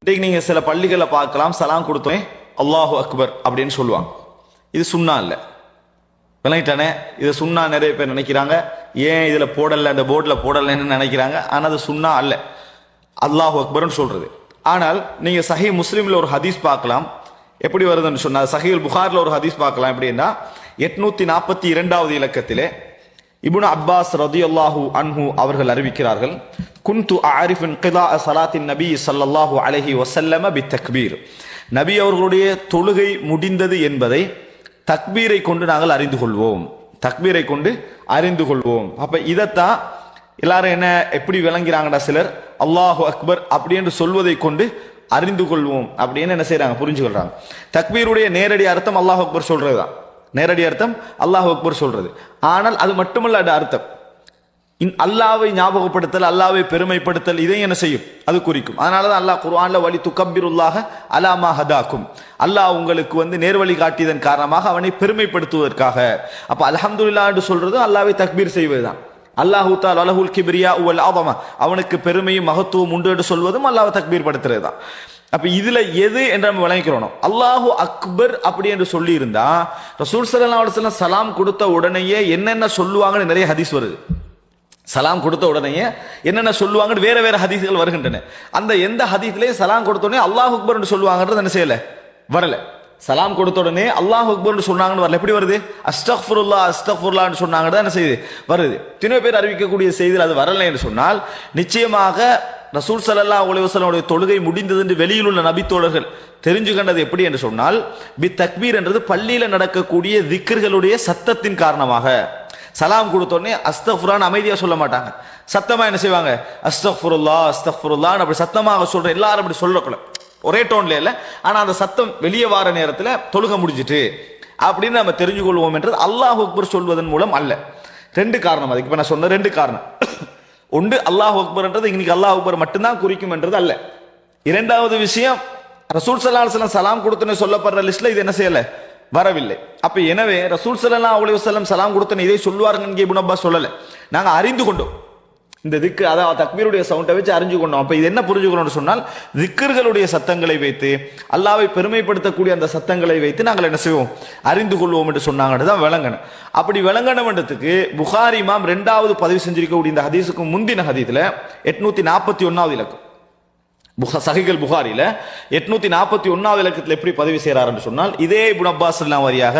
இன்றைக்கு நீங்க சில பள்ளிகளை பார்க்கலாம் சலாம் கொடுத்தோம் அல்லாஹு அக்பர் அப்படின்னு சொல்லுவாங்க. இது சுண்ணா இல்லை. விளங்கிட்டானே? இதை சுண்ணா நிறைய பேர் நினைக்கிறாங்க. ஏன் இதுல போடல அந்த போர்டில் போடலைன்னு நினைக்கிறாங்க. ஆனா அது சுண்ணா அல்ல. அல்லாஹு அக்பர்னு சொல்றது. ஆனால் நீங்க சஹி முஸ்லீம்ல ஒரு ஹதீஸ் பார்க்கலாம். எப்படி வருதுன்னு சொன்னா சஹீல் புகாரில் ஒரு ஹதீஸ் பார்க்கலாம். எப்படின்னா எட்நூத்தி நாற்பத்தி இரண்டாவது இலக்கத்திலே இபுன் அப்பாஸ் ரதியல்லாஹு அன்ஹு அவர்கள் அறிவிக்கிறார்கள் குன்து ஆரிஃபின் கிதா சலாத்தின் நபி ஸல்லல்லாஹு அலஹி வசல்லம பி தக்பீர் நபி அவர்களுடைய தொழுகை முடிந்தது என்பதை தக்பீரை கொண்டு நாங்கள் அறிந்து கொள்வோம். தக்பீரை கொண்டு அறிந்து கொள்வோம். அப்ப இதைத்தான் எல்லாரும் என்ன எப்படி விளங்கிறாங்கடா சிலர்? அல்லாஹு அக்பர் அப்படி என்று சொல்வதை கொண்டு அறிந்து கொள்வோம். அப்படின்னு என்ன செய்கிறாங்க புரிஞ்சு கொள்றாங்க தக்பீருடைய நேரடி அர்த்தம் அல்லாஹ் அக்பர் சொல்றதுதான். நேரடி அர்த்தம் அல்லாஹ் அக்பர் சொல்றது. ஆனால் அது மட்டுமல்ல அர்த்தம். இன் அல்லாவை ஞாபகப்படுத்தல் அல்லாவை பெருமைப்படுத்தல் இதை என்ன செய்யும்? அது குறிக்கும். அதனால தான் அல்லாஹ் குர்ஆன்ல வலி துக்கம்பிருல்லாக அலாமா ஹதாக்கும். அல்லாஹ் உங்களுக்கு வந்து நேர்வழி காட்டியதன் காரணமாக அவனை பெருமைப்படுத்துவதற்காக. அப்போ அல்ஹம்துலில்லாஹ் என்று சொல்றது அல்லாவை தக்பீர் செய்வதுதான். அல்லாஹூ தால் அலஹுல் கிபிரியா உல் ஆதமா அவனுக்கு பெருமையும் மகத்துவம் உண்டு என்று சொல்வதும் அல்லாஹ் தக்பீர் படுத்துறது தான் அப்ப இதுல எது என்று நம்ம விளங்கிக்கிறோம். அல்லாஹு அக்பர் அப்படி என்று சொல்லி இருந்தா ரசூல் ஸல்லல்லாஹு சலாம் கொடுத்த உடனேயே என்னென்ன சொல்லுவாங்கன்னு நிறைய ஹதீஸ் வருது. சலாம் கொடுத்த உடனேயே என்னென்ன சொல்லுவாங்கன்னு வேற வேற ஹதீஸ்கள் வருகின்றன. அந்த எந்த ஹதீஸ்லயும் சலாம் கொடுத்த உடனே அல்லாஹ் அக்பர் சொல்லுவாங்கன்றது என்ன செய்யல? வரல. சலாம் கொடுத்த உடனே அல்லாஹ் அக்பர்னு சொன்னாங்கன்னு வரல. எப்படி வருது? அஸ்தஃபுல்லா சொன்னாங்க சொன்னாங்கன்னு என்ன செய்யுது. வருது. தினோ பேர் அறிவிக்கக்கூடிய செய்தியில் அது வரலை என்று சொன்னால் நிச்சயமாக ரசூல் ஸல்லல்லாஹு உலகசலனுடைய தொழுகை முடிந்தது என்று வெளியில் உள்ள நபித்தோழர்கள் தெரிஞ்சு கண்டது எப்படி என்று சொன்னால் பி தக்பீர் என்றது பள்ளியில் நடக்கக்கூடிய திக்கர்களுடைய சத்தத்தின் காரணமாக. சலாம் கொடுத்தோடனே அஸ்தஃபுரான் அமைதியாக சொல்ல மாட்டாங்க. சத்தமாக என்ன செய்வாங்க? அஸ்தஃபுருல்லா அஸ்தஃபுருல்லான்னு அப்படி சத்தமாக சொல்கிற எல்லாரும் அப்படி சொல்லக்கூடாது ஒரே டோன்ல இல்லை. ஆனால் அந்த சத்தம் வெளியே வார நேரத்தில் தொழுக முடிஞ்சிட்டு அப்படின்னு நம்ம தெரிஞ்சு கொள்வோம் என்றது அல்லாஹ் அக்பர் சொல்வதன் மூலம் அல்ல. ரெண்டு காரணம் அதுக்கு. இப்போ நான் சொன்ன ரெண்டு காரணம். ஒன்று அல்லாஹ் அக்பர்ன்றது இன்னைக்கு அல்லாஹ் அக்பர் மட்டும்தான் குறிக்கும் என்றது அல்ல. இரண்டாவது விஷயம் ரசூல் சல்லா அலுவலம் சலாம் கொடுத்தனே சொல்லப்படுற லிஸ்ட்ல இது என்ன செய்யலை? வரவில்லை. அப்ப எனவே ரசூல் சல்லா அலி சலாம் சலாம் கொடுத்தன இதை சொல்லுவாருங்க இபுன் அப்பா சொல்லலை. நாங்கள் அறிந்து கொண்டோம். இந்த திக்கு அதாவது தக்பீருடைய சவுண்டை வச்சு அறிஞ்சு கொண்டோம் அப்போ இது என்ன புரிஞ்சுக்கணும்னு சொன்னால் திக்கர்களுடைய சத்தங்களை வைத்து அல்லாவை பெருமைப்படுத்தக்கூடிய அந்த சத்தங்களை வைத்து நாங்கள் என்ன செய்வோம்? அறிந்து கொள்வோம் என்று சொன்னாங்கன்னு தான் விளங்கணும். அப்படி விளங்கணும்ன்றதுக்கு புகாரி மாம் ரெண்டாவது பதிவு செஞ்சிருக்கக்கூடிய இந்த ஹதீஸுக்கு முந்தின ஹதீஸ்ல எட்நூத்தி நாற்பத்தி ஒன்றாவது இலக்கம் புகா சஹிகள் புகாரியில் எட்நூத்தி நாற்பத்தி ஒன்றாவது இலக்கத்தில் எப்படி பதிவு செய்கிறாருன்னு சொன்னால் இதே இப்னு அப்பாஸ் எல்லாம் வரியாக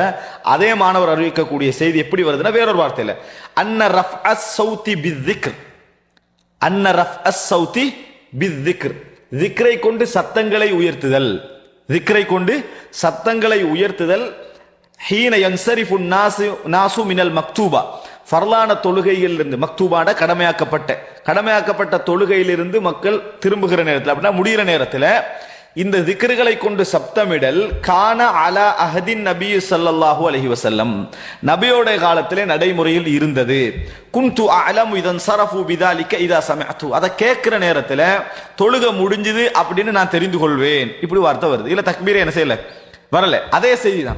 அதே மாணவர் அறிவிக்கக்கூடிய செய்தி எப்படி வருதுன்னா வேறொரு வார்த்தையில் அன்ன ரஃப் அஸ் சௌத்தி பித்திக்ர் அன்ன ரஃப் அஸ் சௌத்தி பித்திக்ர் திக்ரை. கொண்டு சத்தங்களை உயர்த்துதல். திக்ரை கொண்டு சத்தங்களை உயர்த்துதல். ஹீன யன்சரிஃபு நாசு நாசு மினல் மக்தூபா. ஃபர்லான தொழுகையிலிருந்து மக்தூபாட கடமையாக்கப்பட்ட கடமையாக்கப்பட்ட தொழுகையிலிருந்து மக்கள் திரும்புகிற நேரத்தில் அப்படின்னா முடிகிற நேரத்தில் இந்த திக்ருகளை கொண்டு சப்தமிடல் கான அலா அஹதின் நபி ஸல்லல்லாஹு அலஹி வசல்லம் நபியோட காலத்திலே நடைமுறையில் இருந்தது. குன்து அலம் இதன் சரஃபு பிதாலிக்க இதா சமஅத்து. அதை கேட்குற நேரத்தில் தொழுக முடிஞ்சுது அப்படின்னு நான் தெரிந்து கொள்வேன். இப்படி வார்த்தை வருது. இல்லை தக்மீரை என்ன செய்யலை? வரல. அதே செய்தி தான்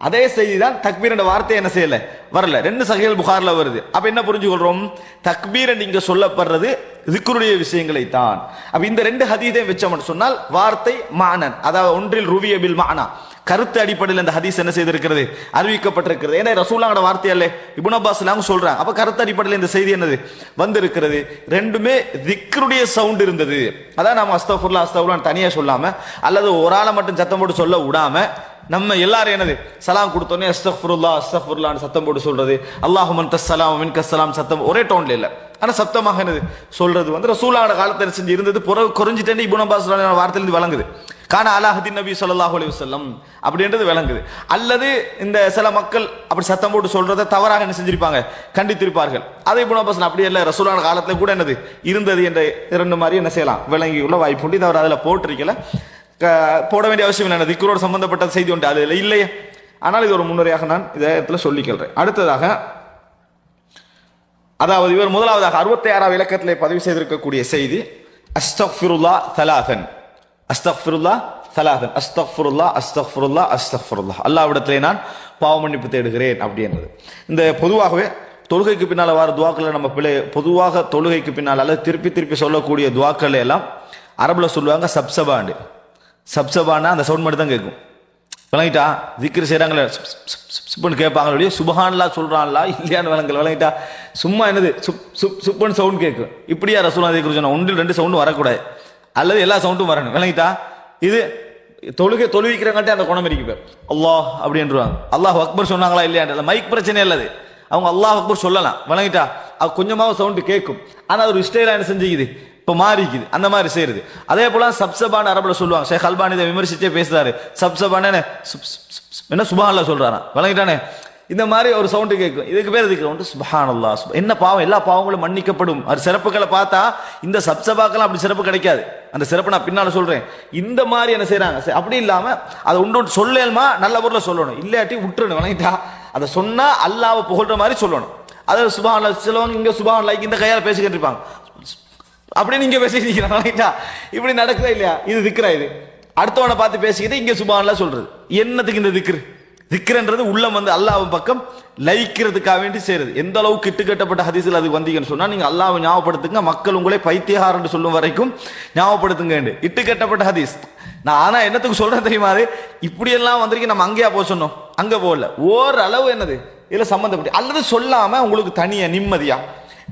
அதே செய்தி தான் தக்பீர் என்ற வார்த்தை என்ன செய்யல? வரல. ரெண்டு சகைகள் புகார்ல வருது. அப்ப என்ன புரிஞ்சுக்கொள்றோம் தக்பீர் என்று இங்க சொல்லப்படுறது திக்ருடைய விஷயங்களை தான் அப்ப இந்த ரெண்டு ஹதீதையும் வச்சோம்னு சொன்னால் வார்த்தை மானன். அதாவது ஒன்றில் ருவியபில் மானா. கருத்து அடிப்படையில் இந்த ஹதீஸ் என்ன செய்திருக்கிறது? அறிவிக்கப்பட்டிருக்கிறது. ஏன்னா ரசூலாங்கட வார்த்தை அல்ல. இபுன் அப்பாஸ் எல்லாம் சொல்றாங்க. அப்ப கருத்து அடிப்படையில் இந்த செய்தி என்னது? வந்திருக்கிறது. ரெண்டுமே திக்ருடைய சவுண்ட் இருந்தது. அதான் நம்ம அஸ்தஃபுல்லா அஸ்தபுல்லான்னு தனியா சொல்லாம அல்லது ஒரு ஆளை மட்டும் சத்தம் போட்டு சொல்ல விடாம நம்ம எல்லாரும் என்னது? சலாம் கொடுத்தோன்னே அஸ்தஃபுருல்லா அஸ்தஃபுருல்லான்னு சத்தம் போட்டு சொல்றது. அல்லாஹுமன் தஸ்ஸலாம் மின் கஸ்ஸலாம் சத்தம் ஒரே டோன்ல இல்லை. ஆனால் சத்தமாக என்னது? சொல்றது வந்து ரசூலான காலத்தில் செஞ்சு இருந்தது புற குறைஞ்சிட்டேன்னு இபுன் அப்பாஸ் வார்த்தையிலிருந்து வழங்குது காண அலாஹுதீன் நபி சொல்லாஹு அலி வல்லம் அப்படின்றது விளங்குது. அல்லது இந்த சில மக்கள் அப்படி சத்தம் போட்டு சொல்றதை தவறாக என்ன செஞ்சிருப்பாங்க? கண்டித்திருப்பார்கள். அதை இப்னு அப்பாஸ் அப்படி இல்லை ரசூலான காலத்தில் கூட என்னது? இருந்தது என்ற இரண்டு மாதிரி என்ன செய்யலாம்? விளங்கி உள்ள வாய்ப்பு உண்டு. அவர் அதில் போட்டிருக்கல. போட வேண்டிய அவசியம் இல்லை திக்ரோடு சம்பந்தப்பட்ட செய்தி உண்டு அது இல்லை இல்லையே. ஆனால் இது ஒரு முன்னுரையாக நான் இதை இடத்துல சொல்லிக்கொள்கிறேன் அடுத்ததாக அதாவது இவர் முதலாவதாக அறுபத்தி ஆறாவது இலக்கத்தில் பதிவு செய்திருக்கக்கூடிய செய்தி அஸ்தக்ஃபிருல்லா தலாதன் அஸ்தக்ஃபிருல்லா தலாதன் அஸ்தக்ஃபிருல்லா அஸ்தக்ஃபிருல்லா அஸ்தக்ஃபிருல்லா அல்லாவிடத்திலே நான் பாவ மன்னிப்பு தேடுகிறேன் அப்படின்றது. இந்த பொதுவாகவே தொழுகைக்கு பின்னால் வர துவாக்களை நம்ம பிள்ளை பொதுவாக தொழுகைக்கு பின்னால் அல்லது திருப்பி திருப்பி சொல்லக்கூடிய துவாக்கள் எல்லாம் அரபுல சொல்லுவாங்க சப்சபாண்டு. சப்சபான்னா அந்த சவுண்ட் மட்டும் தான் கேட்கும். விளங்கிட்டா? திக்ரு செய்கிறாங்களே சுப்புன்னு கேட்பாங்களோ சுபஹான்லா சொல்கிறான்லா இல்லையான்னு விளங்கல. விளங்கிட்டா? சும்மா என்னது? சுப் சுப் சுப்புன்னு சவுண்ட் கேட்கும். இப்படியா ரசூலா திக்ரு சொன்னா ஒன்றில் ரெண்டு சவுண்டும் வரக்கூடாது. அல்லது எல்லா சவுண்டும் வரணும். விளங்கிட்டா? இது தொழுகை தொழுவிக்கிறங்காட்டி அந்த குணம் இருக்கு அல்லாஹ் அப்படின்றாங்க அல்லாஹ் அக்பர் சொன்னாங்களா இல்லையா மைக் பிரச்சனை இல்லது அவங்க அல்லாஹ் அக்பர் சொல்லலாம். விளங்கிட்டா? அது கொஞ்சமாக சவுண்டு கேட்கும். ஆனால் ஒரு ஸ்டைலாக என்ன செஞ்சுக்குது? இப்போ மாறிக்குது. அந்த மாதிரி செய்யறது. அதே போல சப்சபான் அரபில் சொல்லுவாங்க. ஷேக் அல்பானி இதை விமர்சிச்சே பேசுறாரு. சப்சபான என்ன? சுபான்ல சுப் சொல்றாரா விளங்கிட்டானே? இந்த மாதிரி ஒரு சவுண்டு கேட்கும். இதுக்கு பேர் இதுக்கு வந்து சுபஹான் அல்லா என்ன பாவம்? எல்லா பாவங்களும் மன்னிக்கப்படும். அது சிறப்புகளை பார்த்தா இந்த சப்சபாக்கெல்லாம் அப்படி சிறப்பு கிடைக்காது. அந்த சிறப்பு நான் பின்னால் சொல்றேன். இந்த மாதிரி என்ன செய்கிறாங்க சரி, அப்படி இல்லாம அதை உண்டு உண்டு சொல்லலுமா நல்ல ஊரில் சொல்லணும். இல்லாட்டி விட்டுறணும். விளங்கிட்டா? அதை சொன்னா அல்லாவை புகழ்ற மாதிரி சொல்லணும். அதாவது சுபஹான் சிலவங்க இங்க சுபஹான் லைக் இந்த கையால் பேசிக்கிட்டு இருப்பாங்க. அப்படி நீங்க பேசிக்கிறீங்க ரைட்டா இப்படி நடக்குதா இல்லையா? இது திக்கிறா இது. அடுத்தவனை பார்த்து பேசிக்கிட்டு இங்கே சுபான்லாம் சொல்றது. என்னத்துக்கு இந்த திக்ரு? திக்ரன்றது உள்ளம் வந்து அல்லாஹ் பக்கம் லயிக்கிறதுக்காக வேண்டி செய்யறது. எந்த அளவுக்கு கிட்டு கட்டப்பட்ட ஹதீஸில் அது வந்தீங்கன்னு சொன்னால் நீங்கள் அல்லாஹ்வை ஞாபகப்படுத்துங்க மக்கள் உங்களை பைத்தியகாரன் சொல்லும் வரைக்கும் ஞாபகப்படுத்துங்க இட்டு கட்டப்பட்ட ஹதீஸ். நான் ஆனால் என்னத்துக்கு சொல்கிறேன் தெரியுமா அது? இப்படியெல்லாம் வந்திருக்கு நம்ம அங்கேயா போக சொன்னோம். அங்கே போகல. ஓரளவு என்னது? இதில் சம்மந்தப்பட்டு அல்லது சொல்லாமல் உங்களுக்கு தனியாக நிம்மதியாக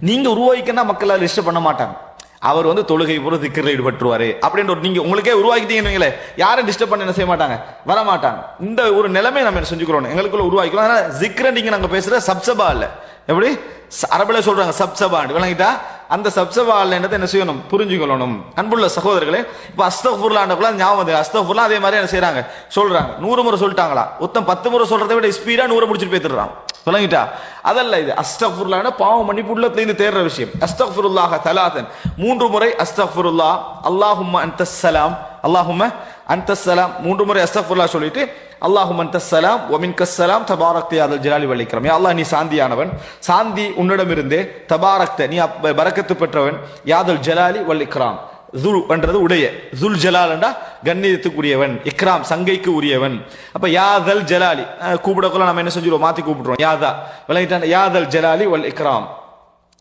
நீங்கள் உருவாக்கினா மக்கள் அதில் இஷ்டம் பண்ண மாட்டாங்க. அவர் வந்து தொழுகை பூரா திக்கரில் ஈடுபட்டுருவாரு. அப்படின்ற ஒரு நீங்கள் உங்களுக்கே உருவாக்கிட்டீங்கன்னு யாரும் டிஸ்டர்ப் பண்ண என்ன செய்ய மாட்டாங்க? வர மாட்டாங்க இந்த ஒரு நிலைமை நம்ம என்ன செஞ்சுக்கிறோம்? எங்களுக்குள்ள உருவாக்கிக்கலாம் ஆனால் ஜிக்ர நீங்கள் நாங்கள் பேசுகிற சப்சபா இல்லை. எப்படி? ச- சொல்கிறாங்க சொல்றாங்க சப்சபாண்டு விளங்கிட்டா? அந்த சப்சபால் என்னதை என்ன செய்யணும்? புரிஞ்சுக்கொள்ளணும். அன்புள்ள சகோதரர்களே இப்போ அஸ்தகுர்லாண்டக்குள்ள ஞாபகம் வந்து அஸ்தகுர்லா அதே மாதிரி என்ன செய்கிறாங்க சொல்கிறாங்க நூறு முறை சொல்லிட்டாங்களா? ஒத்தம் பத்து முறை சொல்கிறத விட ஸ்பீடாக நூறு முடிச்சுட்டு போயிட்டுறான் விளங்கிட்டா அதல்ல இது அஸ்தகுர்லான பாவம் மன்னிப்பு உள்ளத்திலிருந்து தேடுற விஷயம். அஸ்தகுருல்லாஹ தலாதன் மூன்று முறை அஸ்தகுருல்லா அல்லாஹும் அந்த சலாம் அல்லாஹும் அந்த சலாம் மூன்று முறை அஸ்தஃபுல்லா சொல்லிட்டு அல்லாஹும் அந்த சலாம் ஒமின் கஸ்ஸலாம் தபாரக்தி அதல் ஜலாலி வலிக்கிறோம் யா அல்லாஹ் நீ சாந்தியானவன். சாந்தி உன்னிடமிருந்தே தபாரக்த நீ அப்ப- பெற்றவன். யாதல் ஜலாலி வலிக்கிறான் துல் என்றது உடைய. துல் ஜலால்ண்டா கண்ணியத்துக்குரியவன் இக்ராம் சங்கைக்கு உரியவன். அப்ப யாதல் ஜலாலி கூப்பிடக்குள்ள நம்ம என்ன செஞ்சிருவோம்? மாத்தி கூப்பிடுறோம் யாதா விளங்கிட்டான் யாதல் ஜலாலி வல் இக்ராம்.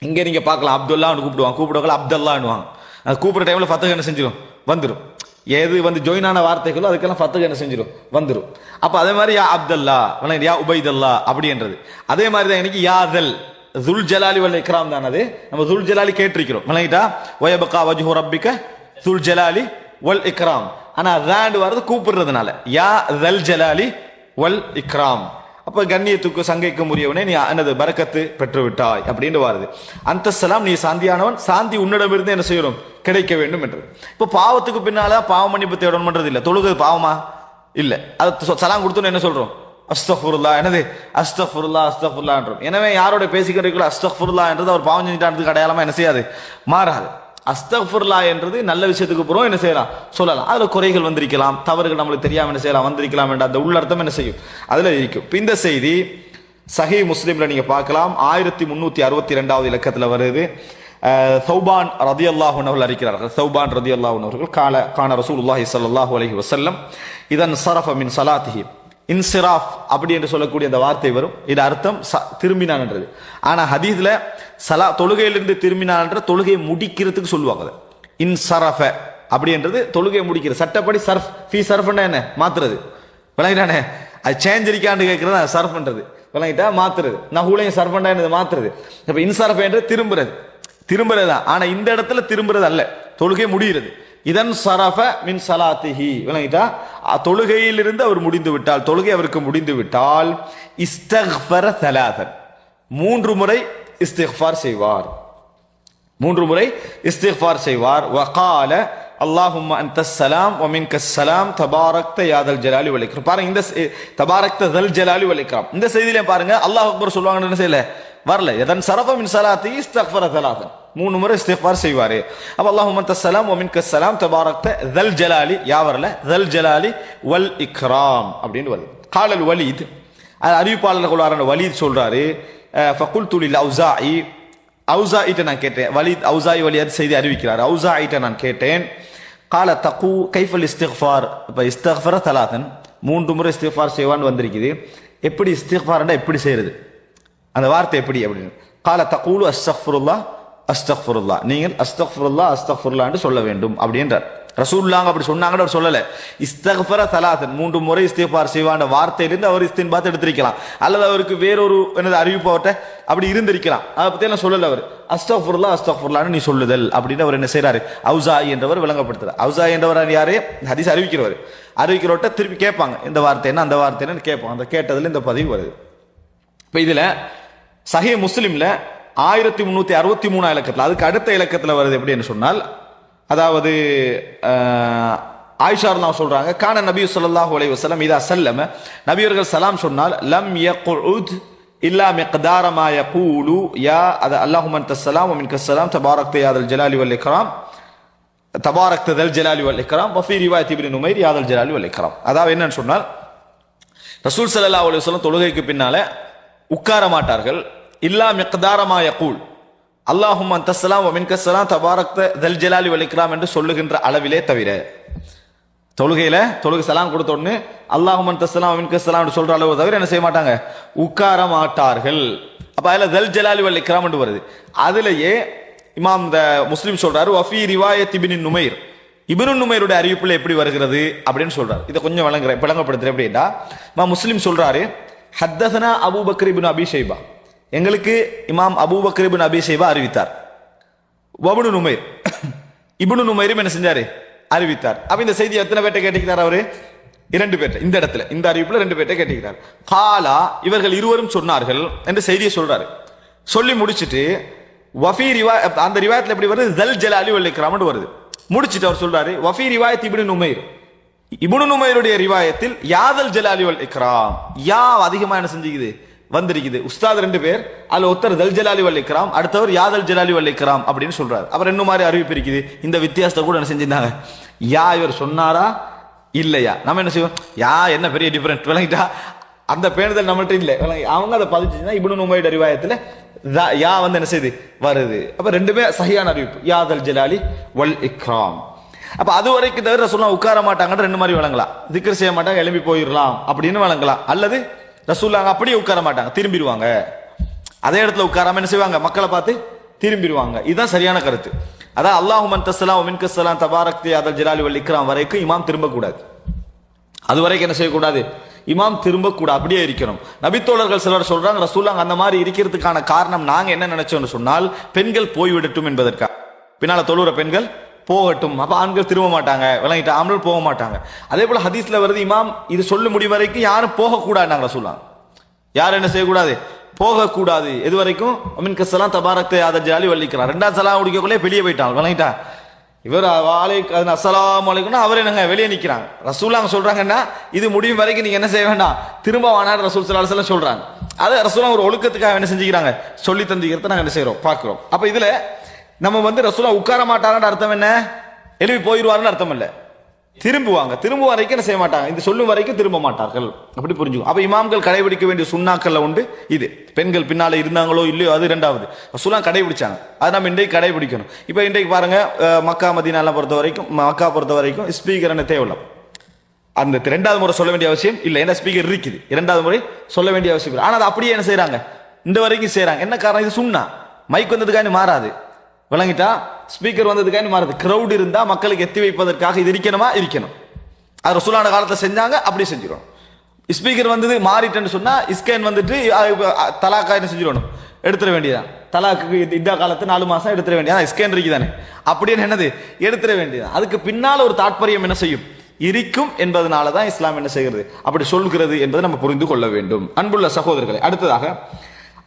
இங்க நீங்க பார்க்கலாம் அப்துல்லான்னு கூப்பிடுவாங்க. கூப்பிடக்குள்ள அப்துல்லான்னுவாங்க. அது கூப்பிடுற டைம்ல ஃபத்தக என்ன செஞ்சிடும் வந்துடும் எது வந்து ஜாயின் ஆன வார்த்தைகளோ அதுக்கெல்லாம் ஃபத்தக என்ன செஞ்சிடும் வந்துடும் அப்போ அதே மாதிரி யா அப்தல்லா யா உபைதல்லா அப்படின்றது அதே மாதிரி தான் எனக்கு யாதல் துல் ஜலாலி வல் இக்ராம் தான் அது. நம்ம துல் ஜலாலி கேட்டிருக்கிறோம். விளங்கிட்டா? ஒயபக்கா வஜ்ஹு ரப்பிக்க துல் ஜலாலி வல் இக்ராம். ஆனா ராண்டு வர்றது கூப்பிடுறதுனால. யா தல் ஜலாலி வல் இக்ராம். அப்ப கண்ணியத்துக்கு சங்கைக்கும் உரியவனே நீ என்னது பறக்கத்து பெற்று விட்டாய் அப்படின்னு வருது. அந்த சலாம் நீ சாந்தியானவன். சாந்தி உன்னிடமிருந்து என்ன செய்யணும்? கிடைக்க வேண்டும் என்று இப்போ பாவத்துக்கு பின்னால பாவ மன்னிப்பு தேடணும்ன்றது இல்லை தொழுது பாவமா? இல்லை. அது சலாம் கொடுத்தோன்னு என்ன சொல்றோம்? அஸ்தஃபுருல்லா. என்னது? அஸ்தஃபுருல்லா என்றும். எனவே யாரோட பேசிக்கிறீங்களோ அஸ்தஃபுருல்லா என்றது அவர் பாவம் செஞ்சுட்டான்றதுக்கு அடையாளமா என்ன செய்யாது? மாறாது. அஸ்தஃபுர்லா என்றது நல்ல விஷயத்துக்கு புறம் என்ன செய்யலாம்? சொல்லலாம். அதுல குறைகள் வந்திருக்கலாம் தவறுகள் நம்மளுக்கு தெரியாம என்ன செய்யலாம் வந்திருக்கலாம் என்ற அந்த உள்ளர்த்தம் என்ன செய்யும்? அதுல இருக்கும். இந்த செய்தி சஹி முஸ்லீமில் நீங்க பார்க்கலாம். ஆயிரத்தி முன்னூத்தி அறுபத்தி ரெண்டாவது இலக்கத்துல வருது. சௌபான் ரதி அவர்கள் அறிக்கிறார்கள் சௌபான் ரதி அவர்கள் கால கான ரசூலுல்லாஹி சல்லாஹூ அலஹி வசல்லம் இதன் சரஃப மின் சலாத்திஹி இன்சிராஃப் அப்படி என்று சொல்லக்கூடிய அந்த வார்த்தை வரும். இது அர்த்தம் ச- திரும்பினான்ன்றது ஆனால் ஹதீஸில் சலா தொழுகையிலிருந்து திரும்பினான்ற தொழுகையை முடிக்கிறதுக்கு சொல்லுவாங்க அதை. இன்சரஃப அப்படின்றது தொழுகையை முடிக்கிறது சட்டப்படி சர்ஃப் ஃபீ சர்ஃப்னா என்ன? மாத்துறது. விளங்கிட்டானே? அது சேஞ்ச் இருக்கான்னு கேட்கறது சர்ஃப் பண்ணுறது விளங்கிட்டா மாத்துறது. நான் ஹூலையும் சர்ஃப் என்னது? மாத்துறது. இப்போ இன்சரஃப் திரும்புறது திரும்புறது. தான் ஆனால் இந்த இடத்துல திரும்புறது அல்ல. தொழுகை முடிகிறது. இதன் சரஃப மின் சலாத்திஹி. விளங்கிட்டா? அ, தொழுகையிலிருந்து அவர் முடிந்து விட்டால் தொழுகை அவருக்கு முடிந்து விட்டால் இஸ்தஃபர தலாதன் மூன்று முறை இஸ்திஃபார் செய்வார். மூன்று முறை இஸ்திஃபார் செய்வார். வகால அல்லாஹும் அந்த சலாம் ஒமின் மின்க சலாம் தபாரக்த யாதல் ஜலாலி வலிக்கிறோம் பாருங்க இந்த தபாரக்த தல் ஜலாலி வலிக்கிறோம் இந்த செய்தியில பாருங்க அல்லாஹ் அக்பர் சொல்லுவாங்கன்னு என்ன செய்யல? வரல. எதன் சரஃப மின் சலாத்தி இஸ்தஃபர சலாதன். மூணு முறை இஸ்திஃபார் செய்வாரு. அப்ப அல்லாஹும்ம அன்த சலாம் வ மின்க சலாம் தபாரக்த தல் ஜலாலி யாவரில் தல் ஜலாலி வல் இக்ராம் அப்படின்னு வருது. காலல் வலீத். அது அறிவிப்பாளர்கள் வலீத் சொல்றாரு. ஃபகுல் துலில் அவுசாயி. அவுசாயிட்ட நான் கேட்டேன். வலித் அவுசாய் வழியாக செய்தி அறிவிக்கிறார்? அவுசாயிட்ட நான் கேட்டேன். கால தகு கைஃபல் இஸ்திஃபார் இப்போ இஸ்திஃபர தலாதன் மூன்று முறை இஸ்திஃபார் செய்வான்னு வந்திருக்குது. எப்படி இஸ்திஃபார்ண்டா எப்படி செய்யறது அந்த வார்த்தை எப்படி அப்படின்னு. கால தகூலு அஸ்தஃபுருல்லா அஸ்தக்ஃபுருல்லா. நீங்கள் அஸ்தக்ஃபுருல்லா அஸ்தக்ஃபுருல்லா என்று சொல்ல வேண்டும் அப்படின்றார். ரசூல்லாங்க அப்படி சொன்னாங்கன்னு அவர் சொல்லலை. இஸ்தகஃபர சலாதன் மூன்று முறை இஸ்திஃபார் செய்வான வார்த்தையிலிருந்து அவர் இஸ்தின் பார்த்து எடுத்திருக்கலாம். அல்லது அவருக்கு வேறொரு என்னது அறிவிப்பு அவர்கிட்ட அப்படி இருந்திருக்கலாம். அதை பத்தி எல்லாம் சொல்லல அவர். அஸ்தஃபுர்லா அஸ்தஃபுர்லான்னு நீ சொல்லுதல் அப்படின்னு அவர் என்ன செய்கிறாரு அவுசா என்றவர் விளங்கப்படுத்துறார். அவுசா என்றவர் யாரே? ஹதீஸ் அறிவிக்கிறவர். அறிவிக்கிறவர்கிட்ட திருப்பி கேட்பாங்க. இந்த வார்த்தை என்ன அந்த வார்த்தை என்னன்னு கேட்பாங்க அந்த கேட்டதில் இந்த பதிவு வருது. இப்போ இதில் சஹி முஸ்லீமில் ஆயிரத்தி முன்னூத்தி அறுபத்தி மூணு இலக்கத்தில் அதுக்கு அடுத்த இலக்கத்தில் வருது எப்படின்னு சொன்னால் அதாவது ஆயிஷார் தான் நான் சொல்றாங்க கான நபி ஸல்லல்லாஹு அலைஹி வஸல்லம் இதா செல்லம நபியர்கள் சலாம் சொன்னால் லம் யக்உத் இல்லா மிக்தார மா யகூலு யா அது அல்லாஹுமன் அன்த ஸலாம் வ தபாரக் ஸலாம் ஜலாலி வல் இக்ராம். தபாரக் தல் ஜலாலி வல் இக்ராம். வஃபி ரிவாயத் இப்னு நுமைர் யாதல் ஜலாலி வல் இக்ராம். அதாவது என்னன்னு சொன்னால் ரசூல் சல்லா அலைஹி வஸல்லம் தொழுகைக்கு பின்னால உட்கார மாட்டார்கள். இல்லா மிக்தாரமா யகூல். அல்லாஹும் அந்தஸ்லாம் ஒமின்கஸ்லாம் தபாரக்த தல் ஜலாலி வலிக்ராம் என்று சொல்லுகின்ற அளவிலே தவிர. தொழுகையில தொழுகை சலாம் கொடுத்த உடனே அல்லாஹும் அந்தஸ்லாம் ஒமின்கஸ்லாம் சொல்ற அளவு தவிர என்ன செய்ய மாட்டாங்க? உட்கார மாட்டார்கள். அப்ப அதுல தல் ஜலாலி வலிக்ராம் என்று வருது. அதுலயே இமாம் இந்த முஸ்லீம் சொல்றாரு வஃபி ரிவாயத் இபின் நுமைர். இப்னு நுமைருடைய அறிவிப்புல எப்படி வருகிறது அப்படின்னு சொல்றாரு. இதை கொஞ்சம் வழங்குறேன் விளங்கப்படுத்துறேன் அப்படின்னா முஸ்லீம் சொல்றாரு ஹத்தசனா Abu Bakr ibn Abi Shaybah எங்களுக்கு இமாம் அபூபக்ரிபின் அபிஷேபா அறிவித்தார். வபுனு நுமைர் இபுனு நுமைரும் என்ன செஞ்சாரு? அறிவித்தார். அப்ப இந்த செய்தி எத்தனை பேர்ட்ட கேட்டுக்கிறார் அவரு? இரண்டு பேர்ட்ட இந்த இடத்துல இந்த அறிவிப்புல ரெண்டு பேர்ட்ட கேட்டுக்கிறார் காலா இவர்கள் இருவரும் சொன்னார்கள் என்று செய்தியை சொல்றாரு. சொல்லி முடிச்சிட்டு வஃபி ரிவா அந்த ரிவாயத்தில் எப்படி வருது? ஜல் ஜலாலி வல்லிக்ராமன் வருது. முடிச்சிட்டு அவர் சொல்றாரு வஃபி ரிவாயத் இப்னு நுமைர். இபுனு நுமைருடைய ரிவாயத்தில் யாதல் ஜலாலி வல் இக்ராம். யா அதிகமா என்ன செஞ்சுக்குது? வந்திருக்குது. உஸ்தாத் ரெண்டு பேர் அதில் ஒருத்தர் தல் ஜலாலி வல்லிக்கிறாம் அடுத்தவர் யாதல் ஜலாலி வல்லிக்கிறாம் அப்படின்னு சொல்றாரு. அப்புறம் ரெண்டு மாதிரி அறிவிப்பு இருக்குது. இந்த வித்தியாசத்தை கூட என்ன செஞ்சிருந்தாங்க? யா இவர் சொன்னாரா? இல்லையா? நம்ம என்ன செய்வோம்? யா என்ன பெரிய டிஃப்ரெண்ட் விளங்கிட்டா? அந்த பேணுதல் நம்மள்ட்ட இல்லை. அவங்க அதை பதிச்சுன்னா இப்னு நுமையோட அறிவாயத்தில் தா- யா வந்து என்ன செய்யுது வருது. அப்போ ரெண்டுமே சஹியான அறிவிப்பு. யாதல் ஜலாலி வல் இக்ராம். அப்போ அது வரைக்கும் தவிர சொன்னால் உட்கார மாட்டாங்கன்னு ரெண்டு மாதிரி வழங்கலாம் திக்கர் செய்ய மாட்டாங்க எழுப்பி போயிடலாம் அப்படின்னு வழங்கலாம் அல்லது ரசூல்லாங்க அப்படியே உட்கார மாட்டாங்க திரும்பிடுவாங்க. அதே இடத்துல உட்காராம என்ன செய்வாங்க? மக்களை பார்த்து திரும்பிடுவாங்க. இதுதான் சரியான கருத்து. அதான் அல்லாஹு மந்தஸ்லாம் மின்கஸ்லாம் தபாரக்தி அதல் ஜலாலி வல் இக்ராம் வரைக்கும் இமாம் திரும்பக்கூடாது. அது வரைக்கும் என்ன செய்யக்கூடாது? இமாம் திரும்பக்கூடாது. அப்படியே இருக்கணும். நபித்தோழர்கள் சிலர் சொல்றாங்க ரசூலாங்க அந்த மாதிரி இருக்கிறதுக்கான காரணம் நாங்கள் என்ன நினைச்சோம்னு சொன்னால் பெண்கள் போய்விடட்டும் என்பதற்காக பின்னால தொழுற பெண்கள் போகட்டும். அப்போ ஆண்கள் திரும்ப மாட்டாங்க. விளங்கிட்டு ஆண்கள் போக மாட்டாங்க. அதே போல் ஹதீஸில் வருது இமாம் இது சொல்லு முடியும் வரைக்கும் யாரும் போகக்கூடாது நாங்கள் ரசூலாங்க யாரும் என்ன செய்யக்கூடாது? போகக்கூடாது. எது வரைக்கும்? அமின் கசலாம் தபாரத்தை அதை ஜாலி வள்ளிக்கிறான் ரெண்டாவது சலாம் குடிக்கக்குள்ளே வெளியே போயிட்டான். விளங்கிட்டா? இவர் வாழை அஸ்ஸலாமு அலைக்கும்னா அவர் என்னங்க? வெளியே நிக்கிறாங்க. ரசூலாங்க சொல்கிறாங்கன்னா இது முடியும் வரைக்கும் நீங்கள் என்ன செய்ய வேண்டாம். திரும்ப வானார் ரசூல் சலாசலாம் சொல்கிறாங்க அதை ரசூலாம் ஒரு ஒழுக்கத்துக்காக என்ன செஞ்சுக்கிறாங்க? சொல்லி தந்துக்கிறத நாங்கள் என்ன செய்கிறோம் பார்க்குறோம். அப்போ இதில் நம்ம வந்து ரசூலா உட்கார மாட்டாங்கன்னு அர்த்தம் என்ன? எழுப்பி போயிடுவாருன்னு அர்த்தம் இல்லை. திரும்புவாங்க. திரும்ப வரைக்கும் என்ன செய்ய மாட்டாங்க? இந்த சொல்லும் வரைக்கும் திரும்ப மாட்டார்கள். அப்படி புரிஞ்சுக்கும் அப்ப இமாம்கள் கடைபிடிக்க வேண்டிய சுண்ணாக்கள்ல உண்டு இது. பெண்கள் பின்னால இருந்தாங்களோ இல்லையோ அது ரெண்டாவது. ரசூலா கடைபிடிச்சாங்க. அது நம்ம இன்றைக்கு கடைபிடிக்கணும். இப்போ இன்றைக்கு பாருங்க மக்கா மதினாலாம் பொறுத்த வரைக்கும் மக்கா பொறுத்த வரைக்கும் ஸ்பீக்கர் என்ன தேவையில்லை. அந்த ரெண்டாவது முறை சொல்ல வேண்டிய அவசியம் இல்லை. ஏன்னா ஸ்பீக்கர் இருக்குது. இரண்டாவது முறை சொல்ல வேண்டிய அவசியம் இல்லை. ஆனால் அது அப்படியே என்ன செய்யறாங்க இந்த வரைக்கும் செய்யறாங்க என்ன காரணம்? இது சுண்ணா. மைக் வந்ததுக்காண்டி மாறாது. விளங்கிட்டா? ஸ்பீக்கர் வந்ததுக்காக மாறுது. க்ரௌட் இருந்தால் மக்களுக்கு எத்தி வைப்பதற்காக இது இருக்கணுமா? இருக்கணும். அது ரசூலான காலத்தில் செஞ்சாங்க அப்படி செஞ்சிடும் ஸ்பீக்கர் வந்தது மாறிட்டேன்னு சொன்னால் இஸ்கேன் வந்துட்டு அஹ், தலாக்கா என்ன செஞ்சிடணும் எடுத்துட வேண்டியதான் தலாக்கு இந்த காலத்து நாலு மாதம் எடுத்துட வேண்டியதான் இஸ்கேன் இருக்குதானே? அப்படின்னு என்னது? எடுத்துட வேண்டியதான் அதுக்கு பின்னால் ஒரு தாற்பயம் என்ன செய்யும்? இருக்கும் என்பதனால தான் இஸ்லாம் என்ன செய்கிறது? அப்படி சொல்கிறது என்பதை நம்ம புரிந்து கொள்ள வேண்டும். அன்புள்ள சகோதரர்களை அடுத்ததாக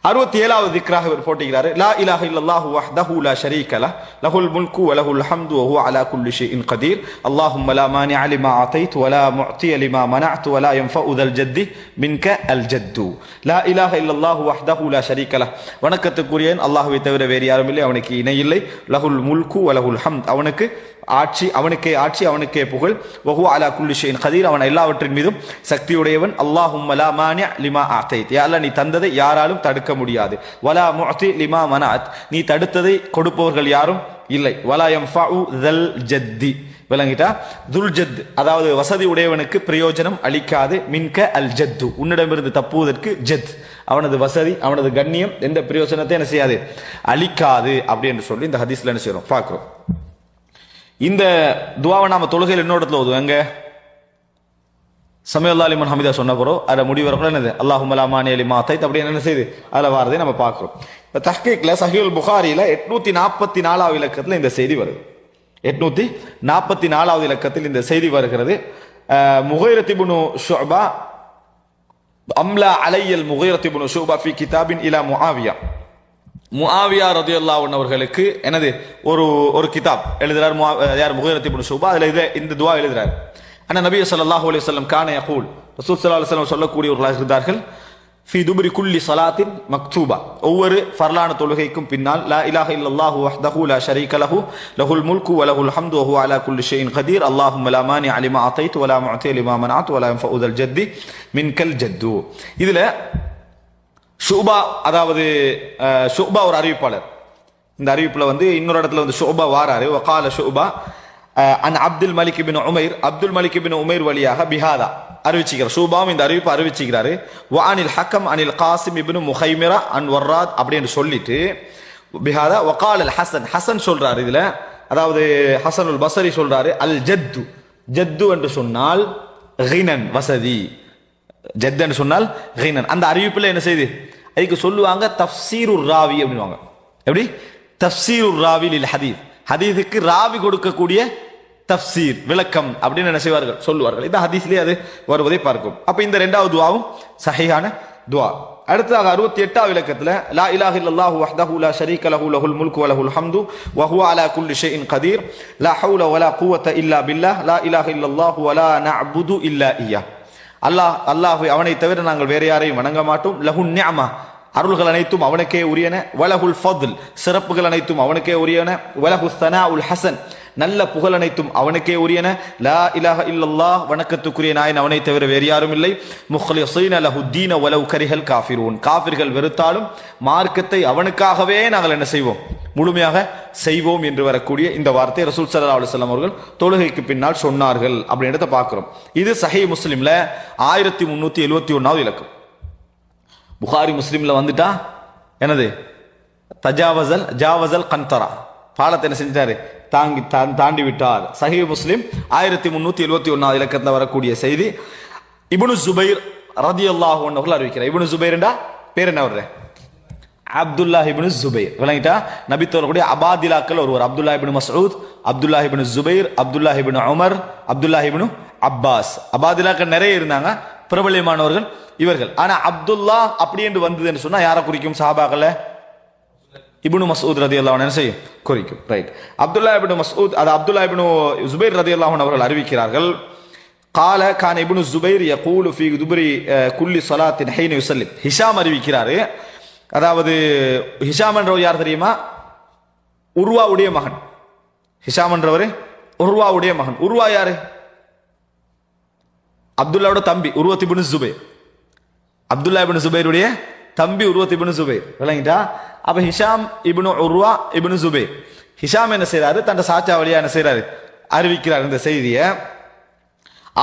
அறுபத்தி ஏழாவது திக்ராக இவர் போட்டுகிறாரு. லா இலாஹ இல்லல்லாஹு வஹ்தஹு லா ஷரீக லஹ். லஹுல் முல்கு வ லஹுல் ஹம்து வ ஹுவ அலா குல்லி ஷைஇன் கதீர் அல்லாஹும்ம லா மானிஅ லிமா அதைத் வ லா முஅத்திய லிமா மனஅத் வ லா யன்ஃபஉ தல் ஜத்தி மின்க அல் ஜத்து லா இலாஹ இல்லல்லாஹு வஹ்தஹு லா ஷரீக லஹ் வணக்கத்துக்குரியவன் அல்லாஹ்வை தவிர வேறு யாரும் இல்லை அவனுக்கு இணை இல்லை லஹுல் முல்கு வ லஹுல் ஹம்த் அவனுக்கு ஆட்சி அவனுக்கே ஆட்சி அவனுக்கே புகழ். வஹு அலா குல்லிஷின் கதீர். அவன் எல்லாவற்றின் மீதும் சக்தியுடையவன். அல்லாஹும் லா மானியா லிமா ஆத்தைத். யா நீ தந்ததை யாராலும் தடுக்க முடியாது. வலா முஹ்தி லிமா மனாத். நீ தடுத்ததை கொடுப்பவர்கள் யாரும் இல்லை. வலா யன்ஃபஉ தல் ஜத்தி. விளங்கிட்டா? துல்ஜத் அதாவது வசதி உடையவனுக்கு பிரயோஜனம் அளிக்காது. மின்க அல் ஜத்து. உன்னிடமிருந்து தப்புவதற்கு ஜத். அவனது வசதி அவனது கண்ணியம் எந்த பிரயோஜனத்தை என்ன செய்யாது? அளிக்காது. அப்படின்னு சொல்லி இந்த ஹதீஸ்ல என்ன செய்யறோம் பார்க்குறோம். இந்த துவாவை நாம தொழுகையில் இன்னொரு இடத்துல ஓதுவோம். எங்க? சமயல்லா அலிமன் ஹமிதா சொன்ன பிறகு அதில் முடிவரக்குள்ள என்னது? அல்லாஹும் அலாமானி அலி மாத்தை அப்படி என்ன செய்யுது அதில் வாரதை நம்ம பார்க்குறோம். இப்போ தஹ்கீக்கில் சஹீல் புகாரியில் எட்நூத்தி நாற்பத்தி நாலாவது இலக்கத்தில் இந்த செய்தி வருது. எட்நூத்தி நாற்பத்தி நாலாவது இலக்கத்தில் இந்த செய்தி வருகிறது. முகைரத்திபுனு ஷுபா அம்லா அலையல் முகைரத்திபுனு ஷுபா ஃபி கிதாபின் இலா முஆவியா. முஆவியா ரதியுல்லா அவர்களுக்கு எனது ஒரு ஒரு கிதாப். எழுதுறார் முஆ- யார்? முகைரத்திபுனு அதில் இது இந்த துவா எழுதுறார். ஆனால் நபி சல்லாஹூ அலி வஸல்லம் கானே அகூல் ரசூல் சல்லா அலுவலம் சொல்லக்கூடியவர்களாக இருந்தார்கள். ஃபி துபுரி குல்லி சலாத்தின் மக்தூபா. ஒவ்வொரு ஃபர்லான தொழுகைக்கும் பின்னால் லா இலாஹ இல்லல்லாஹு வஹ்தஹு லா ஷரீக லஹு லஹுல் முல்கு வ லஹுல் ஹம்து வஹுவ அலா குல்லி ஷைன் கதீர் அல்லாஹும்ம லா மானி அலிமா அத்தைத் வலா முஅத்தி அலிமா லிமா மனஅத் வ லா யன்ஃபஉ தல் ஜத்தி மின்கல் ஜத்து. இதில் ஷூபா அதாவது ஷோபா ஒரு அறிவிப்பாளர். இந்த அறிவிப்பில் வந்து இன்னொரு இடத்துல வந்து ஷோபா வாராரு. வகால ஷோபா an Abdul Malik bin Umair. Abdul Malik bin Umair வழியாக பிஹாதா அறிவிச்சுக்கிறார். ஷூபாவும் இந்த அறிவிப்பு அறிவிச்சுக்கிறாரு. வ அனில் ஹக்கம் அனில் காசிம் இபின் முஹைமிரா அன் வர்ராத் அப்படின்னு சொல்லிட்டு பிஹாதா வகால் அல் ஹசன். ஹசன் சொல்றாரு இதுல. அதாவது ஹசன் உல் பசரி சொல்றாரு அல் ஜத்து. ஜத்து என்று சொன்னால் ஹினன் வசதி. ஜெத்தன்னு சொன்னால் ஹைனன் அந்த அறிவிப்பில் என்ன செய்யுது அதுக்கு சொல்லுவாங்க தஃப்சீருர் ராவி அப்படின்வாங்க எப்படி? தஃப்சீருர் ராவி லில் ஹதீஸ் ஹதீஸுக்கு ராவி கொடுக்கக்கூடிய தப்சீர் விளக்கம் அப்படின்னு என்ன செய்வார்கள்? சொல்லுவார்கள். இந்த ஹதீஸ்லேயே அது வருவதை பார்க்கும். அப்போ இந்த ரெண்டாவது துவாவும் சஹையான துவா. அடுத்ததாக அறுபத்தி எட்டாவது விளக்கத்தில் லா இலாஹ் இல்லாஹு வஹ்தஹு லா ஷரீக லஹு லஹுல் முல்கு வலஹுல் ஹம்து வஹுவ அலா குல்லி ஷைஇன் கதீர் லா ஹவுல வலா குவத்த இல்லா பில்லா லா இலாஹ் இல்லல்லாஹு வலா லா நஅபுது இல்லா இயா அல்லாஹ் அல்லாஹ் அவனை தவிர நாங்கள் வேற யாரையும் வணங்க மாட்டோம். லஹுன் நியாமா அருள்கள் அனைத்தும் அவனுக்கே உரியன. வலகுல் ஃபதுல். சிறப்புகள் அனைத்தும் அவனுக்கே உரியன. வலஹு உல் ஹசன். நல்ல புகழ் அனைத்தும் அவனுக்கே உரியன. லா இலாஹ இல்லல்லாஹ் வணக்கத்துக்குரிய நாயன் அவனை தவிர வேறு யாரும் இல்லை. முஹ்லிஸீன லஹு தீன வலவ் கரிஹல் காஃபிரூன். காஃபிர்கள் வெறுத்தாலும் மார்க்கத்தை அவனுக்காகவே நாங்கள் என்ன செய்வோம்? முழுமையாக செய்வோம் என்று வரக்கூடிய இந்த வார்த்தை ரசூல் சல்லா அலுவலம் அவர்கள் தொழுகைக்கு பின்னால் சொன்னார்கள் அப்படின்றத பார்க்குறோம். இது சஹி முஸ்லீமில் ஆயிரத்தி முந்நூற்றி எழுவத்தி ஒன்றாவது இலக்கம். புகாரி முஸ்லீமில் வந்துட்டா? என்னது? தஜாவசல் ஜாவசல் கந்தரா பாலத்தை என்ன செஞ்சிட்டாரு? தாங்கி தான் தாண்டி விட்டார் சஹி முஸ்லிம் ஆயிரத்தி முன்னூத்தி இருபத்தி ஒன்னாவது இலக்கத்தில் வரக்கூடிய செய்தி. இபுனு சுபைர் ரதி அல்லாஹ் அவர்கள் அறிவிக்கிறார். இபுனு சுபைர்ண்டா பேர் என்ன வர்றேன் அப்துல்லா இப்னு ஜுபைர். விளங்கிட்டா? நபி அபாதிலாக்கள் ஒருவர். Abdullah ibn Masood Abdullah ibn Zubair Abdullah ibn Umar Abdullah ibn Abbas. அபாதிலாக்கள் நிறைய இருந்தாங்க. பிரபலியமானவர்கள் இவர்கள். ஆனா அப்துல்லா அப்படி என்று வந்ததுன்னு சொன்னா யாரை குறிக்கும் சஹாபாக்களை இபுனு மசூத் ரதி அல்லாஹ் என்ன செய்யும். குறிக்கும். ரைட் அப்துல்லா இப்னு மசூத் அது அப்துல்லா இப்னு ஜுபைர் ரதி அல்லாஹன் அவர்கள் அறிவிக்கிறார்கள் கால கான் இபுனு ஜுபைர் யகூலு ஃபி துபரி குல்லி சலாத்தின் ஹைனு யுசல்லிம். ஹிஷாம் அறிவிக்கிறாரு. அதாவது ஹிஷாம் என்றவர் யார் தெரியுமா? உருவாவுடைய மகன். ஹிஷாம் என்றவர்? உருவாவுடைய மகன். உருவா யாரு? அப்துல்லாவோட தம்பி உருவத் இப்னு ஜுபைர். அப்துல்லா இப்னு ஜுபைருடைய தம்பி உருவத் இப்னு சுபைர் விளங்கிட்டா? அப்ப ஹிஷாம் இப்னு உருவா இப்னு சுபே ஹிஷாம் என்ன செய்யறாரு தன் சாச்சா வழியா என்ன செய்யறாரு அறிவிக்கிறார் இந்த செய்தியை.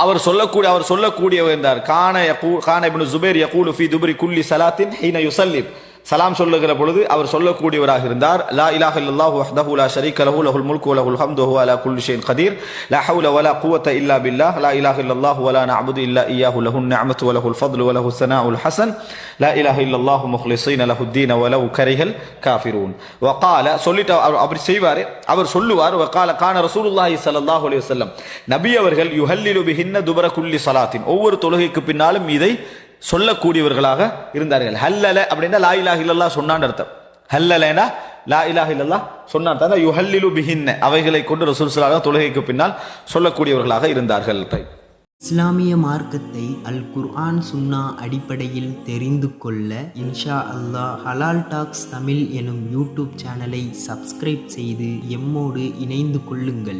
அவர் சொல்லக்கூடிய அவர் சொல்லக்கூடிய என்றார். கான யகூ கான இப்னு சுபேர் யகூலு ஃபி துபரி குல்லி சலாத்தின் ஹீன யுசல்லிப். சலாம் சொல்லுகிற பொழுது அவர் சொல்லக்கூடியவராக இருந்தார். லா இலாஹ் இல்லல்லாஹு வஹ்தஹு லா ஷரீக லஹு லஹுல் முல்கு வ லஹுல் ஹம்து வஹுவ அலா குல்லி ஷைன் கதீர் லா ஹவுல வலா குவத்த இல்லா பில்லாஹ் லா இலாஹ் இல்லல்லாஹு வலா நஅபுது இல்லா இய்யாஹு லஹுன் நிஅமத்து வ லஹுல் ஃபضل வ லஹு ஸனாஉல் ஹஸன் லா இலாஹ இல்லல்லாஹு முக்லிஸீன லஹு தீன வலவ் கரிஹல் காஃபிரூன் வகால சொல்லிட்டு அவர் அப்படி செய்வார் அவர் சொல்லுவார் வகால கான ரசூலுல்லாஹி ஸல்லல்லாஹு அலைஹி வஸல்லம் நபி அவர்கள் யுஹல்லிலு பிஹின்ன துபர குல்லி ஸலாத்தின் ஒவ்வொரு தொழுகைக்கு பின்னாலும் இதை சொல்லக்கூடியவர்களாக இருந்தார்கள். ஹல்லல அப்படின்னா லா இலாஹ சொன்னான்னு அர்த்தம். ஹல்லலனா லா இலாஹ இல்லல்லா சொன்னான். தான் யுஹல்லிலு பிஹின்ன. அவைகளை கொண்டு ரசூல் ஸல்லல்லாஹு தொழுகைக்கு பின்னால் சொல்லக்கூடியவர்களாக இருந்தார்கள். இஸ்லாமிய மார்க்கத்தை அல் குர்ஆன் சுன்னா அடிப்படையில் தெரிந்து கொள்ள இன்ஷா அல்லாஹ் ஹலால் டாக்ஸ் தமிழ் எனும் யூடியூப் சேனலை சப்ஸ்கிரைப் செய்து எம்மோடு இணைந்து கொள்ளுங்கள்.